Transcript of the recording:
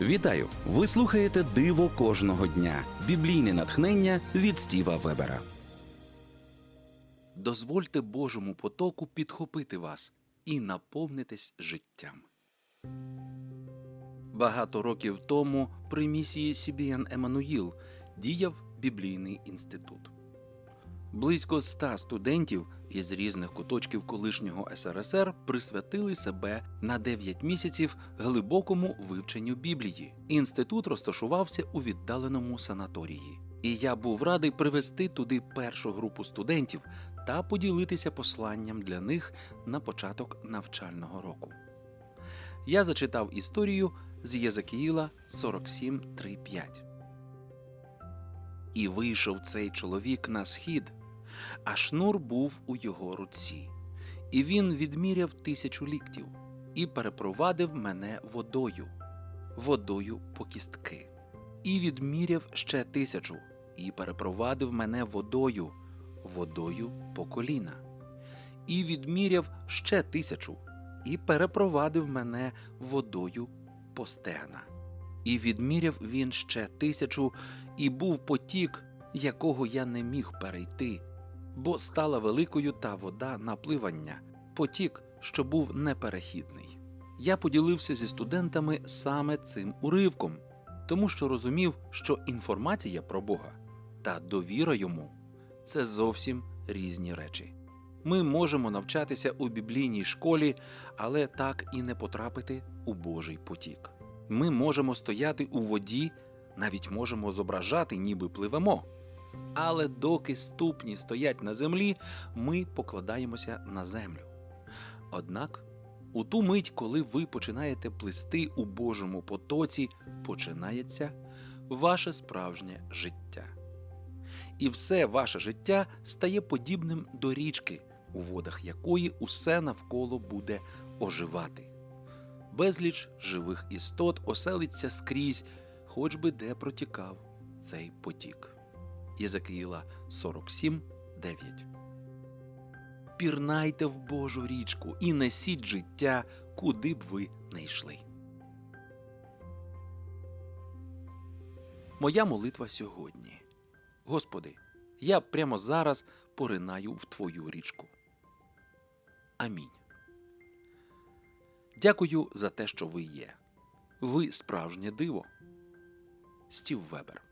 Вітаю! Ви слухаєте Диво кожного дня. Біблійне натхнення від Стіва Вебера. Дозвольте Божому потоку підхопити вас і наповнитесь життям. Багато років тому при місії CBN Еммануїл діяв біблійний інститут. Близько ста студентів із різних куточків колишнього СРСР присвятили себе на 9 місяців глибокому вивченню Біблії. Інститут розташувався у віддаленому санаторії. І я був радий привезти туди першу групу студентів та поділитися посланням для них на початок навчального року. Я зачитав історію з Єзекіїла 47.3.5. І вийшов цей чоловік на схід, а шнур був у його руці. І він відміряв тисячу ліктів і перепровадив мене водою, водою по кістки. І відміряв ще тисячу, і перепровадив мене водою, водою по коліна. І відміряв ще тисячу, і перепровадив мене водою по стегна. І відміряв він ще тисячу, і був потік, якого я не міг перейти, бо стала великою та вода напливання, потік, що був неперехідний. Я поділився зі студентами саме цим уривком, тому що розумів, що інформація про Бога та довіра йому це зовсім різні речі. Ми можемо навчатися у біблійній школі, але так і не потрапити у Божий потік. Ми можемо стояти у воді, навіть можемо зображати, ніби пливемо. Але доки ступні стоять на землі, ми покладаємося на землю. Однак, у ту мить, коли ви починаєте плисти у Божому потоці, починається ваше справжнє життя. І все ваше життя стає подібним до річки, у водах якої усе навколо буде оживати. Безліч живих істот оселиться скрізь, хоч би де протікав цей потік. Єзекіїла 47, 9. Пірнайте в Божу річку і несіть життя, куди б ви не йшли. Моя молитва сьогодні. Господи, я прямо зараз поринаю в Твою річку. Амінь. Дякую за те, що ви є. Ви справжнє диво. Стів Вебер.